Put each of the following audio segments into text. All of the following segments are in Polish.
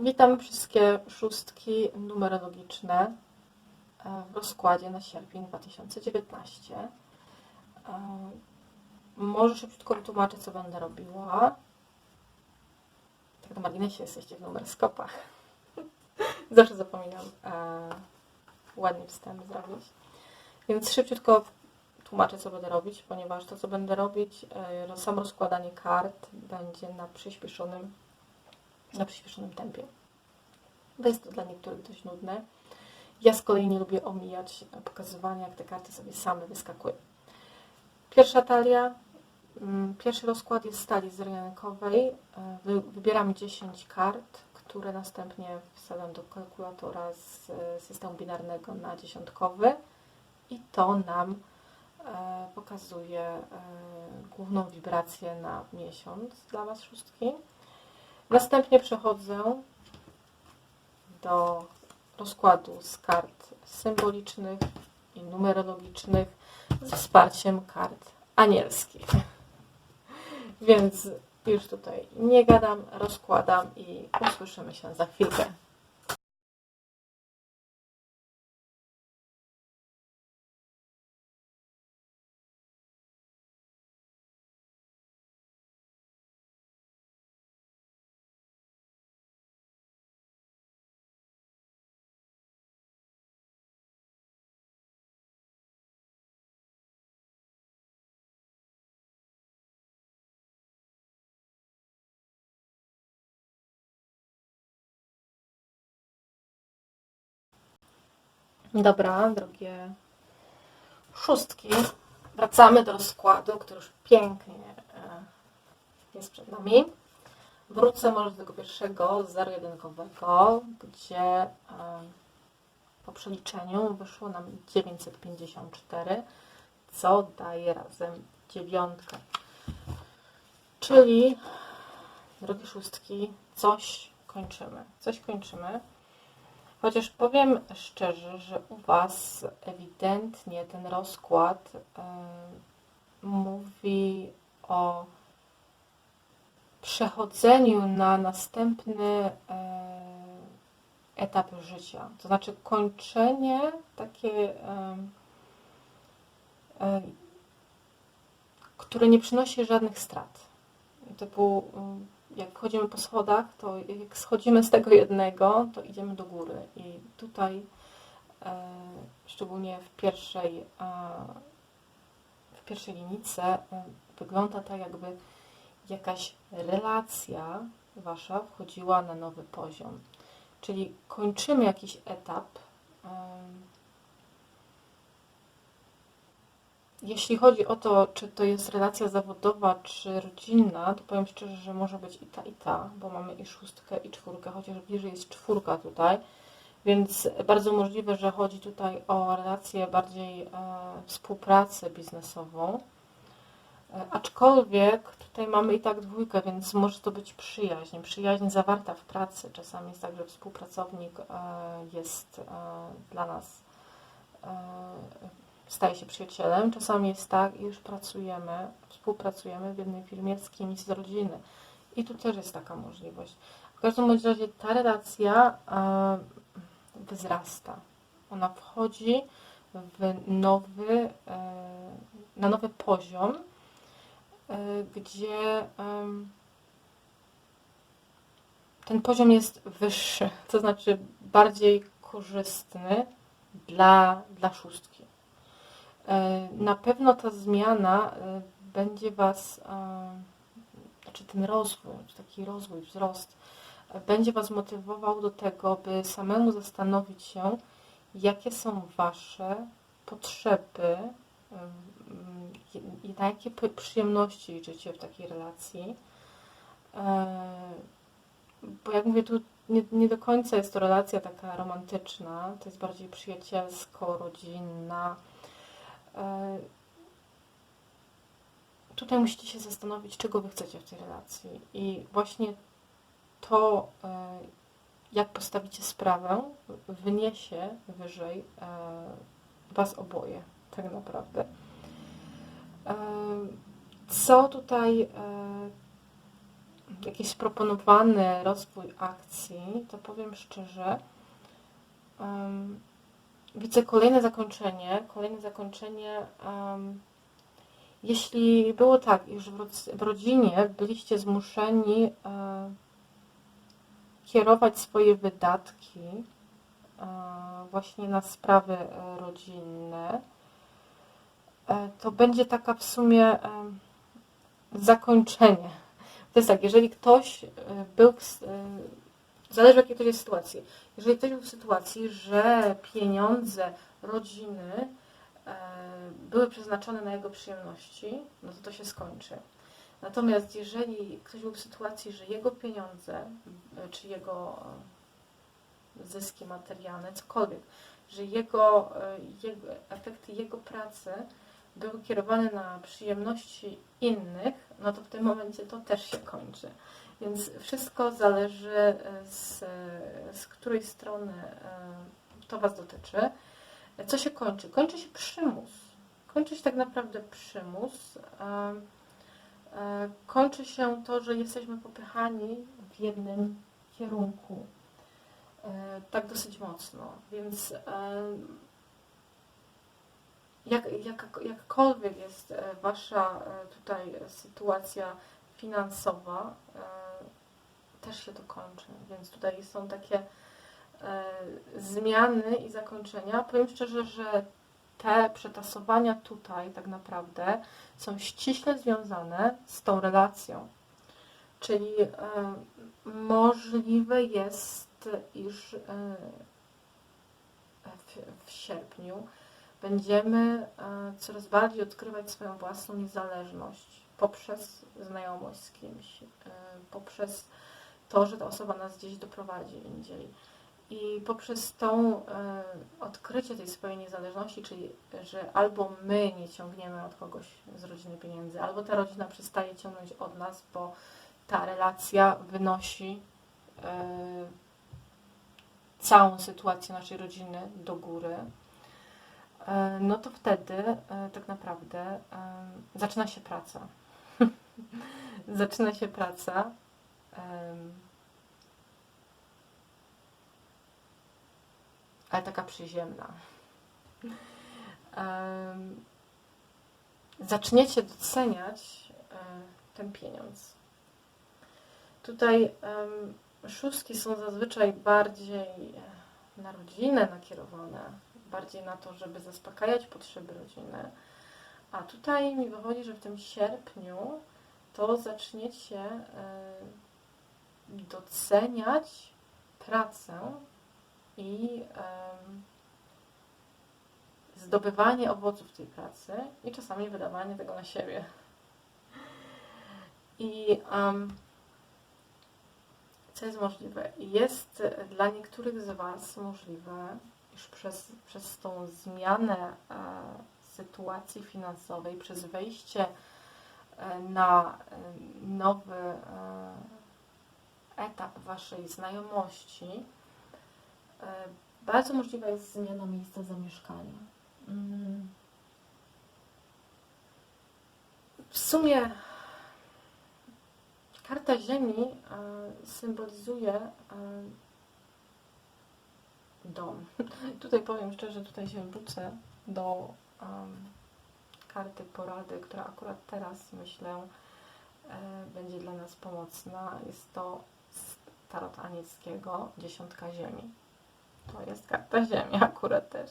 Witam wszystkie szóstki numerologiczne e, w rozkładzie na sierpień 2019. E, Może szybciutko wytłumaczę, co będę robiła. Tak na marginesie jesteście w numeroskopach. Zawsze zapominam e, ładnie wstęp zrobić. Więc szybciutko tłumaczę, co będę robić, ponieważ to, co będę robić, samo rozkładanie kart będzie na przyspieszonym, na przyspieszonym tempie. Bo jest to dla niektórych dość nudne. Ja z kolei nie lubię omijać pokazywania, jak te karty sobie same wyskakują. Pierwsza talia, mm, pierwszy rozkład jest z talii. E, wy- Wybieram 10 kart, które następnie wsadzam do kalkulatora z e, systemu binarnego na dziesiątkowy i to nam e, pokazuje główną wibrację na miesiąc dla Was wszystkich. Następnie przechodzę do rozkładu z kart symbolicznych i numerologicznych z wsparciem kart anielskich. Więc już tutaj nie gadam, rozkładam i usłyszymy się za chwilkę. Dobra, drogie szóstki, wracamy do rozkładu, który już pięknie e, jest przed nami. Wrócę może do tego pierwszego, zero-jedynkowego, gdzie e, po przeliczeniu wyszło nam 954, co daje razem dziewiątkę. Czyli, drogie szóstki, coś kończymy. Coś kończymy. Chociaż powiem szczerze, że u Was ewidentnie ten rozkład mówi o przechodzeniu na następny etap życia. To znaczy kończenie takie, które nie przynosi żadnych strat. Typu y, jak chodzimy po schodach, to jak schodzimy z tego jednego, to idziemy do góry. I tutaj, e, szczególnie w pierwszej, w pierwszej linijce, e, wygląda tak, jakby jakaś relacja wasza wchodziła na nowy poziom. Czyli kończymy jakiś etap. e, Jeśli chodzi o to, czy to jest relacja zawodowa, czy rodzinna, to powiem szczerze, że może być i ta, i ta, bo mamy i szóstkę, i czwórkę, chociaż bliżej jest czwórka tutaj, więc bardzo możliwe, że chodzi tutaj o relację bardziej e, współpracę biznesową. E, aczkolwiek tutaj mamy i tak dwójkę, więc może to być przyjaźń, przyjaźń zawarta w pracy. Czasami jest tak, że współpracownik e, jest e, dla nas e, staje się przyjacielem. Czasami jest tak, i już pracujemy, współpracujemy w jednej firmie z kimś z rodziny. I tu też jest taka możliwość. W każdym razie ta relacja e, wzrasta. Ona wchodzi w nowy, e, na nowy poziom, e, gdzie ten poziom jest wyższy, to znaczy bardziej korzystny dla, dla szóstki. E, Na pewno ta zmiana e, będzie Was, e, znaczy ten rozwój, czy taki rozwój, wzrost, będzie Was motywował do tego, by samemu zastanowić się, jakie są Wasze potrzeby na jakie przyjemności liczycie w takiej relacji. Bo jak mówię, tu nie, nie do końca jest to relacja taka romantyczna, to jest bardziej przyjacielsko-rodzinna. E, Tutaj musicie się zastanowić, czego wy chcecie w tej relacji. I właśnie to, e, jak postawicie sprawę, wyniesie wyżej e, was oboje, tak naprawdę. E, Co tutaj e, jakiś proponowany rozwój akcji, to powiem szczerze, widzę kolejne zakończenie, kolejne zakończenie, um, jeśli było tak, iż w, rodzinie byliście zmuszeni kierować swoje wydatki właśnie na sprawy e, rodzinne, e, to będzie taka w sumie zakończenie. To jest tak, jeżeli ktoś e, był, zależy w jakiej to jest sytuacji, jeżeli ktoś był w sytuacji, że pieniądze rodziny były przeznaczone na jego przyjemności, no to to się skończy. Natomiast jeżeli ktoś był w sytuacji, że jego pieniądze, czy jego zyski materialne, cokolwiek, że jego, jego, efekty jego pracy były kierowane na przyjemności innych, no to w tym momencie to też się kończy. Więc wszystko zależy e, z, z której strony e, to Was dotyczy. Co się kończy? Kończy się przymus. Kończy się tak naprawdę przymus. E, kończy się to, że jesteśmy popychani w jednym kierunku. E, tak dosyć mocno, więc e, jak, jak, jakkolwiek jest e, Wasza tutaj sytuacja finansowa, też się to kończy, więc tutaj są takie zmiany i zakończenia. Powiem szczerze, że te przetasowania tutaj tak naprawdę są ściśle związane z tą relacją. Czyli możliwe jest iż e, w, sierpniu będziemy e, coraz bardziej odkrywać swoją własną niezależność poprzez znajomość z kimś, e, poprzez to, że ta osoba nas gdzieś doprowadzi indziej. I poprzez tą odkrycie tej swojej niezależności, czyli że albo my nie ciągniemy od kogoś z rodziny pieniędzy, albo ta rodzina przestaje ciągnąć od nas, bo ta relacja wynosi całą sytuację naszej rodziny do góry, e, no to wtedy e, tak naprawdę e, zaczyna się praca. zaczyna się praca. Ale taka przyziemna. Zaczniecie doceniać ten pieniądz. Tutaj szóstki są zazwyczaj bardziej na rodzinę nakierowane, bardziej na to, żeby zaspokajać potrzeby rodziny. A tutaj mi wychodzi, że w tym sierpniu to zaczniecie e, doceniać pracę i zdobywanie owoców tej pracy i czasami wydawanie tego na siebie. I um, co jest możliwe. Jest dla niektórych z Was możliwe, iż przez, przez tą zmianę e, sytuacji finansowej, przez wejście e, na nowy e, etap Waszej znajomości, e, bardzo możliwa jest zmiana miejsca zamieszkania. Mm. W sumie Karta Ziemi e, symbolizuje e, dom. Tutaj powiem szczerze, tutaj się wrócę do karty porady, która akurat teraz myślę będzie dla nas pomocna. Jest to z tarot anielskiego, dziesiątka ziemi. To jest karta ziemi akurat też.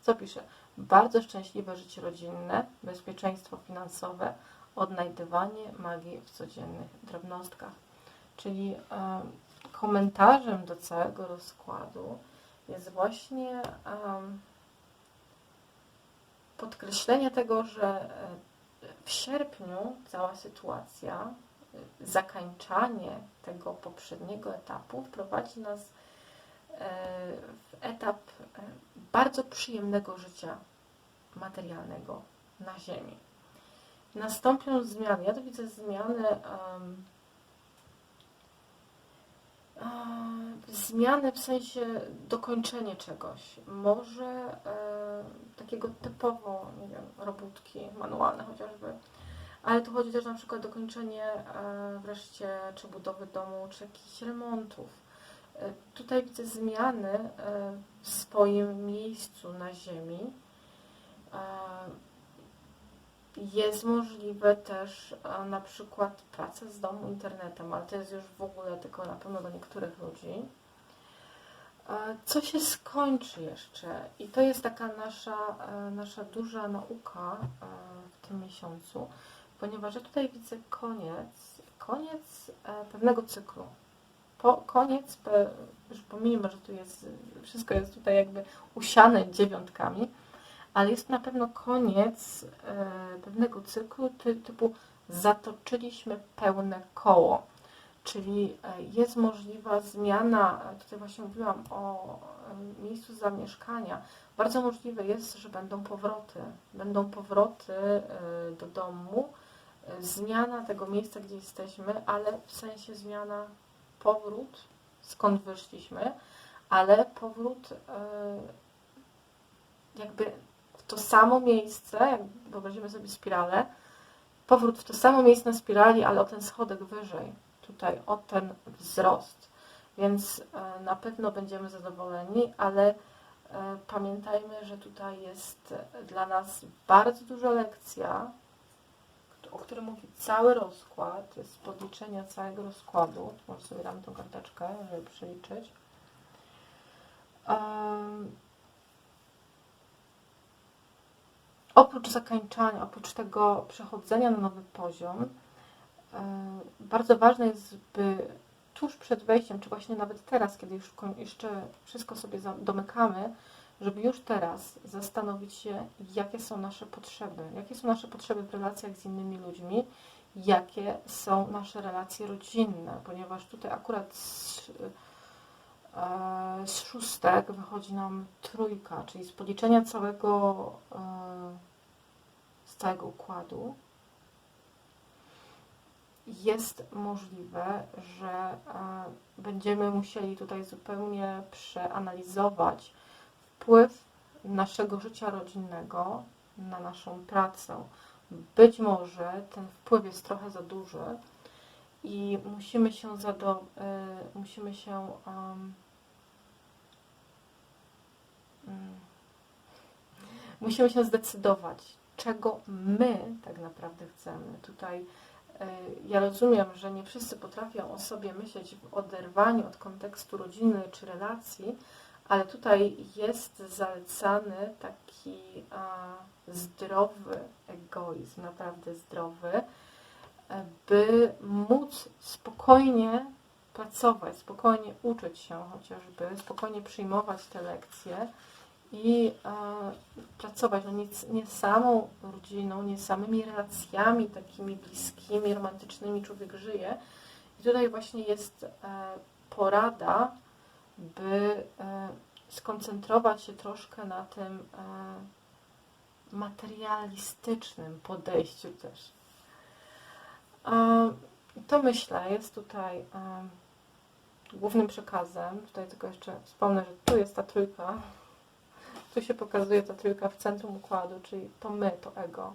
Co pisze? Bardzo szczęśliwe życie rodzinne, bezpieczeństwo finansowe, odnajdywanie magii w codziennych drobnostkach. Czyli komentarzem do całego rozkładu jest właśnie podkreślenie tego, że e, w sierpniu cała sytuacja, zakańczanie tego poprzedniego etapu wprowadzi nas e, w etap bardzo przyjemnego życia materialnego na Ziemi nastąpią zmiany. Ja to widzę zmiany um, zmiany w sensie dokończenie czegoś. Może e, takiego typowo, nie wiem, robótki manualne chociażby, ale tu chodzi też na przykład dokończenie e, wreszcie czy budowy domu, czy jakichś remontów. E, tutaj widzę zmiany e, w swoim miejscu na ziemi. Jest możliwe też na przykład praca z domu internetem, ale to jest już w ogóle tylko na pewno do niektórych ludzi. Co się skończy jeszcze? I to jest taka nasza, nasza duża nauka w tym miesiącu ponieważ ja tutaj widzę koniec, koniec e, pewnego cyklu. Po, koniec, już pomijmy, że tu jest, wszystko jest tutaj jakby usiane dziewiątkami, ale jest na pewno koniec e, pewnego cyklu typu zatoczyliśmy pełne koło. Czyli e, jest możliwa zmiana, tutaj właśnie mówiłam o miejscu zamieszkania. Bardzo możliwe jest, że będą powroty. Będą powroty do domu, zmiana tego miejsca, gdzie jesteśmy, ale w sensie zmiana, powrót, skąd wyszliśmy, ale powrót e, jakby w to samo miejsce, jak wyobrazimy sobie spiralę, powrót w to samo miejsce na spirali, ale o ten schodek wyżej, tutaj o ten wzrost. Więc e, na pewno będziemy zadowoleni, ale e, pamiętajmy, że tutaj jest dla nas bardzo duża lekcja, o którym mówi cały rozkład, jest podliczenia całego rozkładu. Może sobie dam tą karteczkę, żeby przeliczyć. Um, oprócz zakańczania, oprócz tego przechodzenia na nowy poziom, um, bardzo ważne jest, by tuż przed wejściem, czy właśnie nawet teraz, kiedy już jeszcze wszystko sobie domykamy, żeby już teraz zastanowić się, jakie są nasze potrzeby, jakie są nasze potrzeby w relacjach z innymi ludźmi, jakie są nasze relacje rodzinne, ponieważ tutaj akurat z, e, z szóstek wychodzi nam trójka, czyli z policzenia całego, e, z całego układu jest możliwe, że e, będziemy musieli tutaj zupełnie przeanalizować wpływ naszego życia rodzinnego na naszą pracę. Być może ten wpływ jest trochę za duży i musimy się, zado, y, musimy się um, musimy się zdecydować, czego my tak naprawdę chcemy. Tutaj y, ja rozumiem, że nie wszyscy potrafią o sobie myśleć w oderwaniu od kontekstu rodziny czy relacji, ale tutaj jest zalecany taki zdrowy egoizm, naprawdę zdrowy, by móc spokojnie pracować, spokojnie uczyć się chociażby, spokojnie przyjmować te lekcje i pracować no nie, nie samą rodziną, nie samymi relacjami takimi bliskimi, romantycznymi człowiek żyje. I tutaj właśnie jest e, porada, by e, skoncentrować się troszkę na tym e, materialistycznym podejściu też. E, to myślę jest tutaj głównym przekazem. Tutaj tylko jeszcze wspomnę, że tu jest ta trójka. Tu się pokazuje ta trójka w centrum układu, czyli to my, to ego.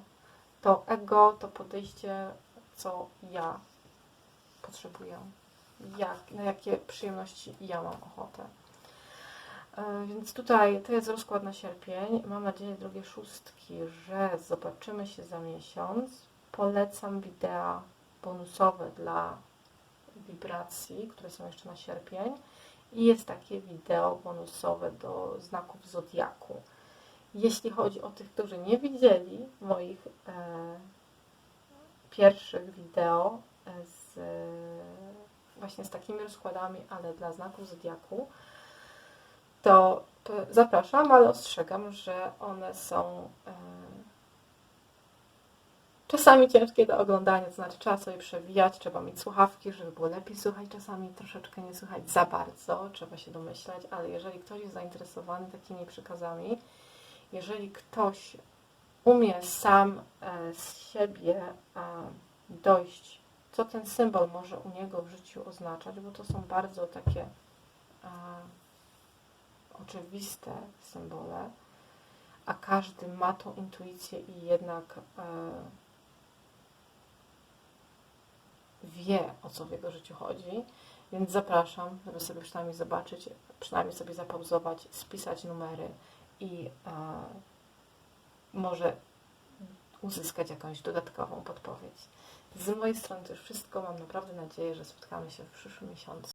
To ego, to podejście, co ja potrzebuję jak, na jakie przyjemności ja mam ochotę. E, więc tutaj to jest rozkład na sierpień. Mam nadzieję, drogie szóstki, że zobaczymy się za miesiąc. Polecam wideo bonusowe dla wibracji, które są jeszcze na sierpień. I jest takie wideo bonusowe do znaków Zodiaku. Jeśli chodzi o tych, którzy nie widzieli moich e, pierwszych wideo z właśnie z takimi rozkładami, ale dla znaków Zodiaku, to zapraszam, ale ostrzegam, że one są e, czasami ciężkie do oglądania, to znaczy trzeba sobie przewijać, trzeba mieć słuchawki, żeby było lepiej słuchać, czasami troszeczkę nie słuchać za bardzo, trzeba się domyślać, ale jeżeli ktoś jest zainteresowany takimi przekazami, jeżeli ktoś umie sam e, z siebie dojść co ten symbol może u niego w życiu oznaczać, bo to są bardzo takie e, oczywiste symbole, a każdy ma tą intuicję i jednak e, wie, o co w jego życiu chodzi. Więc zapraszam, żeby sobie przynajmniej zobaczyć, przynajmniej sobie zapauzować, spisać numery i e, może uzyskać jakąś dodatkową podpowiedź. Z mojej strony to już wszystko. Mam naprawdę nadzieję, że spotkamy się w przyszłym miesiącu.